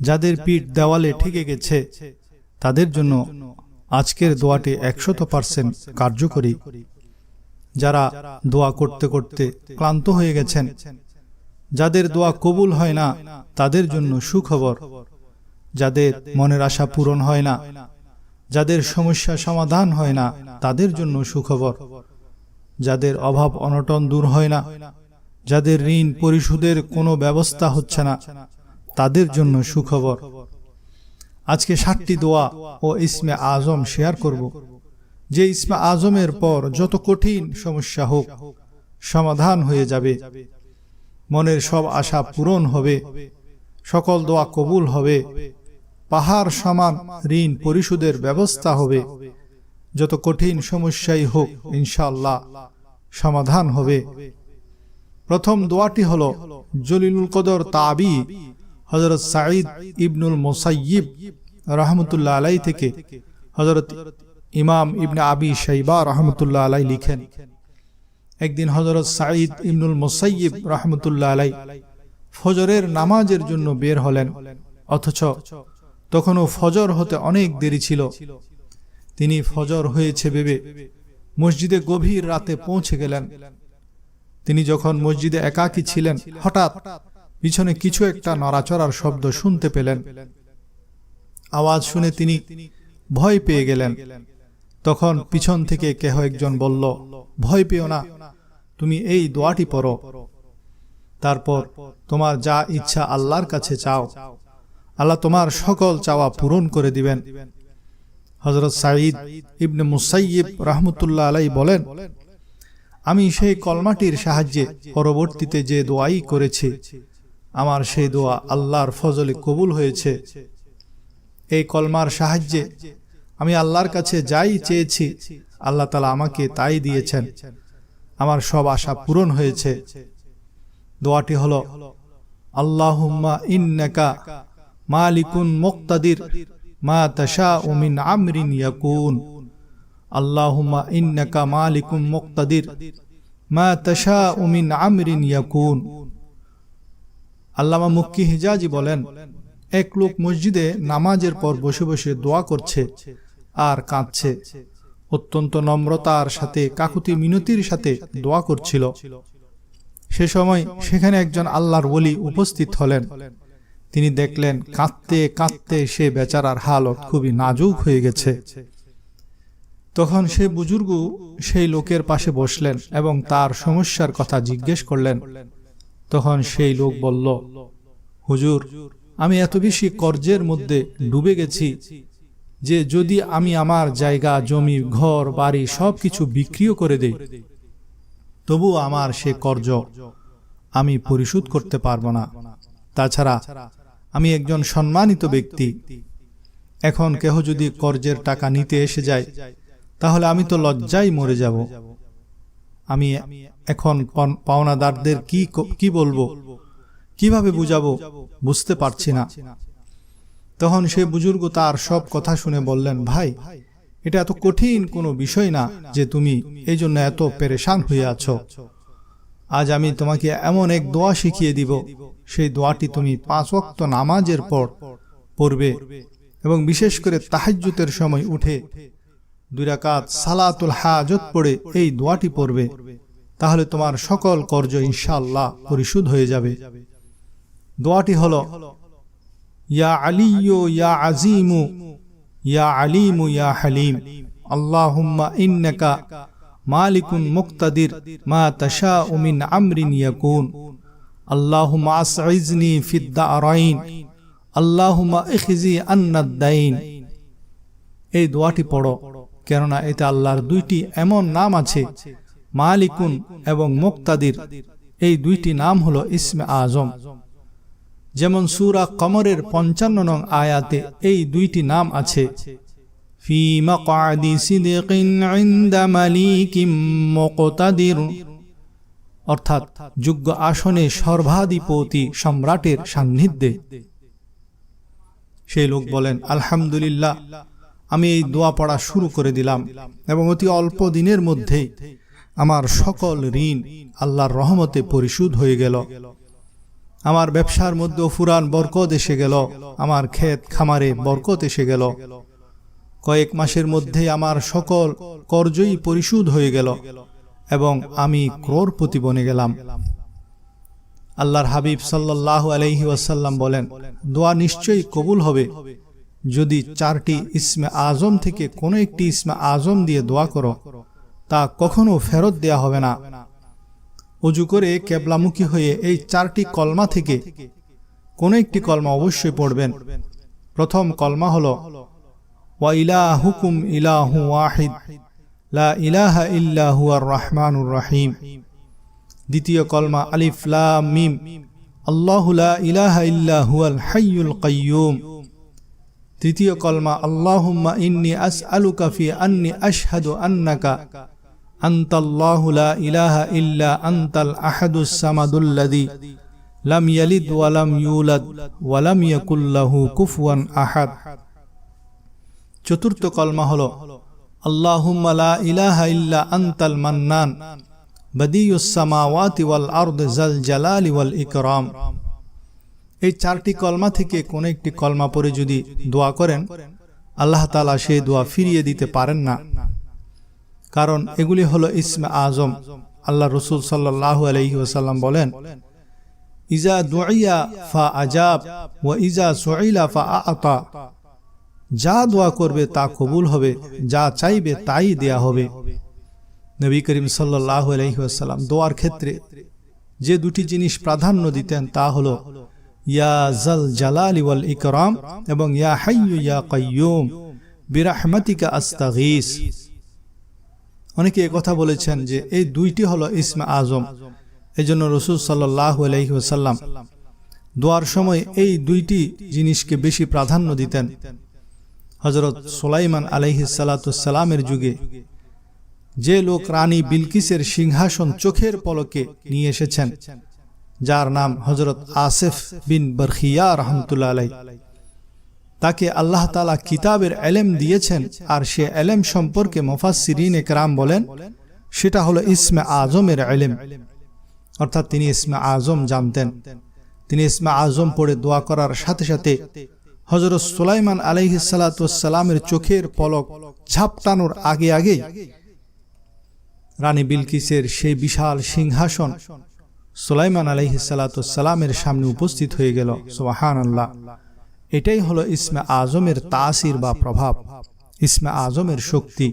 যাদের পিঠ দেওয়ালে ঠেকে গেছে তাদের জন্য আজকের দোয়াটি একশত পার্সেন্ট কার্যকরী। যারা দোয়া করতে করতে ক্লান্ত হয়ে গেছেন যাদের দোয়া কবুল হয় না তাদের জন্য সুখবর। যাদের মনের আশা পূরণ হয় না যাদের সমস্যা সমাধান হয় না তাদের জন্য সুখবর। যাদের অভাব অনটন দূর হয় না যাদের ঋণ পরিশোধের কোনো ব্যবস্থা হচ্ছে না তাদের জন্য সুখবর। আজকে ষাটটি দোয়া ও ইসমে আজম শেয়ার করব। যে ইসমে আজমের পর যত কঠিন সমস্যা হোক, সমাধান হয়ে যাবে। মনের সব আশা পূরণ হবে। সকল দোয়া কবুল হবে। পাহাড় সমান ঋণ পরিশোধের ব্যবস্থা হবে। যত কঠিন সমস্যাই হোক ইনশাল্লাহ সমাধান হবে। প্রথম দোয়াটি হল, জলিলুল কদর তাবি হজরত সাঈদ ইবনুল মোসাইয়িব রহমতুল্লাহ আলাই থেকে হজরত ইমাম ইবনে আবি শাইবা রহমতুল্লাহ আলাই লিখেন, একদিন হজরত সাঈদ ইবনুল মোসাইয়িব রহমতুল্লাহ আলাই ফজরের নামাজের জন্য বের হলেন, অথচ তখনও ফজর হতে অনেক দেরি ছিল। তিনি ফজর হয়েছে ভেবে মসজিদে গভীর রাতে পৌঁছে গেলেন। তিনি যখন মসজিদে একাকী ছিলেন হঠাৎ হঠাৎ পিছনে কিছু একটা নড়াচড়ার শব্দ শুনতে পেলেন। আওয়াজ শুনে তিনি ভয় পেয়ে গেলেন। তখন পিছন থেকে কেহ একজন বলল, ভয় পেও না, তুমি এই দোয়াটি পড়ো। তারপর, তোমার যা ইচ্ছা আল্লাহর কাছে চাও। আল্লাহ তোমার সকল চাওয়া পূরণ করে দিবেন। হজরত সাঈদ ইবনে মুসাইয়িব রহমতুল্লাহ আলাই বলেন, আমি সেই কলমাটির সাহায্যে পরবর্তীতে যে দোয়াই করেছি আমার সেই দোয়া আল্লাহর ফজলে কবুল হয়েছে। এই কলমার সাহায্যে আমি আল্লাহর কাছে যাই চেয়েছি, আল্লাহ তালা আমাকে তাই দিয়েছেন। আমার সব আশা পূরণ হয়েছে। দোয়াটি হল, আল্লাহুম্মা ইন্নাকা মালিকুন মুক্তাদির মা তাশা উমিন আমরিন ইয়াকুন। আল্লাহুম্মা ইন্নাকা মালিকুম মুক্তাদির মা তাশা উমিন আমরিন ইয়াকুন। আল্লামা মুক্কি হিজাজি বলেন, এক লোক মসজিদে নামাজের পর বসে বসে দোয়া করছে আর কাঁদছে। অত্যন্ত নম্রতার সাথে কাকুতি মিনতির সাথে দোয়া করছিল। সে সময় সেখানে একজন আল্লাহর ওলি উপস্থিত হলেন। তিনি দেখলেন, কাঁদতে কাঁদতে সে বেচারার হালত খুবই নাজুক হয়ে গেছে। তখন সে বুজুর্গ সেই লোকের পাশে বসলেন এবং তার সমস্যার কথা জিজ্ঞেস করলেন তখন সেই লোক বলল, হুজুর, আমি এত বেশি কর্জের মধ্যে ডুবে গেছি যে যদি আমি আমার জায়গা, জমি, ঘর, বাড়ি সবকিছু বিক্রিও করে দেই তবু আমার সে কর্জ আমি পরিশোধ করতে পারব না। তাছাড়া আমি একজন সম্মানিত ব্যক্তি। এখন কেহ যদি কর্জের টাকা নিতে এসে যায়, তাহলে আমি তো লজ্জায় মরে যাব। আমি এখন পাওনাদারদের কি কি বলব? কীভাবে বুঝাবো? বুঝতে পারছি না। তখন সে বুজুর্গ তার সব কথা শুনে বললেন, ভাই, এটা এত কঠিন কোনো বিষয় না যে তুমি এই জন্য এত পেরেশান হয়ে আছো। আজ আমি তোমাকে এমন এক দোয়া শিখিয়ে দিব। সেই দোয়াটি তুমি পাঁচ ওয়াক্ত নামাজের পর পড়বে এবং বিশেষ করে তাহাজ্জুতের সময় উঠে দুই রাকাত সালাতুল হাজত পড়ে এই দোয়াটি পড়বে, তাহলে তোমার সকল কর্য ইনশাআল্লাহ পরিশোধ হয়ে যাবে। দোয়াটি হল, ইয়া আলিয়ো ইয়া আজিমু, ইয়া আলিমু ইয়া হালিম, আল্লাহুম্মা ইন্নাকা মালিকুন মুক্তাদির মা তাশা উমিন আমরিন ইয়াকুন, আল্লাহুম্মা আসইজনি ফিদ দারাইন, আল্লাহুম্মা ইখজি আন্নাদ এই দোয়াটি পড়ো। কেননা এতে আল্লাহর দুইটি এমন নাম আছে, মালিকুন এবং মুক্তাদির। এই দুইটি নাম হলো ইসমে আজম। যেমন সুরা কমরের পঞ্চান্ন নং আয়াতে এই দুইটি নাম আছে অর্থাৎ যোগ্য আসনে সর্বাধিপতি সম্রাটের সান্নিধ্যে। সেই লোক বলেন, আলহামদুলিল্লাহ আমি এই দোয়া পড়া শুরু করে দিলাম এবং অতি অল্প দিনের মধ্যেই আমার সকল ঋণ আল্লাহর রহমতে পরিশোধ হয়ে গেল। আমার ব্যবসার মধ্যে ফুরান বরকত এসে গেল। আমার ক্ষেত খামারে বরকত এসে গেল। কয়েক মাসের মধ্যে আমার সকল কর্জই পরিশোধ হয়ে গেল এবং আমি ক্রোরপতি বনে গেলাম। আল্লাহর হাবিব সাল্লাহ আলহি ওয়াসাল্লাম বলেন, দোয়া নিশ্চয়ই কবুল হবে। যদি চারটি ইসমে আজম থেকে কোনো একটি ইসমে আজম দিয়ে দোয়া করো, তা কখনো ফেরত দেয়া হবে না। অজু করে কেবলামুখী হয়ে এই চারটি কলমা থেকে কোনো একটি কলমা অবশ্যই পড়বেন। প্রথম কলমা হল, ওয়া ইলাহুকুম ইলাহু ওয়াহিদ, লা ইলাহা ইল্লা হুয়ার রহমানুর রহিম। দ্বিতীয় কলমা, আলিফ লাম মিম, আল্লাহু লা ইলাহা ইল্লা হুয়াল হাইয়ুল কাইয়ুম। তৃতীয় কলমা, আল্লাহুম্মা ইন্নি আসআলুকা ফি আন্নি আশহাদু আন্নাকা আনতাল্লাহু লা ইলাহা ইল্লা আনতাল আহাদুস সামাদুল্লাযী লাম ইয়ালিদ ওয়া লাম ইউলাদ ওয়া লাম ইয়াকুল কুফুয়ান আহাদ। চতুর্থ কলমা হলো, আল্লাহুম্মা লা ইলাহা ইল্লা আনতাল মান্নান, বদিউস সামাওয়াতি ওয়াল আরদ জাল জালালি ওয়াল ইকরাম। এই চারটি কলমা থেকে কোন একটি কলমা পরে যদি দোয়া করেন, আল্লাহ তালা সেই দোয়া ফিরিয়ে দিতে পারেন না। কারণ এগুলি হলো ইসমা আজম। আল্লাহ রসুল সাল্লাহ আলহি ওসাল্লাম বলেন, ইজা দুইয়া ফা আজাব ও ইজা সোইলা ফা আতা। যা দোয়া করবে তা কবুল হবে, যা চাইবে তাই দেয়া হবে। নবী করিম সাল্লাহ আলহিহাসাল্লাম দোয়ার ক্ষেত্রে যে দুটি জিনিস প্রাধান্য দিতেন তা হল ইকরাম এবং আস্তাগীস। অনেকে কথা বলেছেন যে এই দুইটি হলো আজম। রসুল দোয়ার সময় এই দুইটি জিনিসকে বেশি প্রাধান্য দিতেন। হজরত সোলাইমান আলহিসাল্লামের যুগে যে লোক রানী বিলকিসের সিংহাসন চোখের পলকে নিয়ে এসেছেন। যার নাম হজরত আসেফ বিন বরখিয়া রহমতুল্লা আলাই তাকে আল্লাহ তালা কিতাবের এলেম দিয়েছেন আর সে এলেম সম্পর্কে মোফাসিরিন একরাম বলেন, সেটা হলো ইসমে আজমের এলেম। অর্থাৎ তিনি ইসমে আজম জানতেন। তিনি ইসমে আজম পড়ে দোয়া করার সাথে সাথে হজরত সুলাইমান আলহিসাল্লামের চোখের পলক ঝাপটানোর আগে আগে রানী বিলকিসের সেই বিশাল সিংহাসন সুলাইমান আলহিসাল্লামের সামনে উপস্থিত হয়ে গেল। সোহান আল্লাহ এটাই হলো ইসমে আজমের তাসির বা প্রভাব, ইসমে আজমের শক্তি।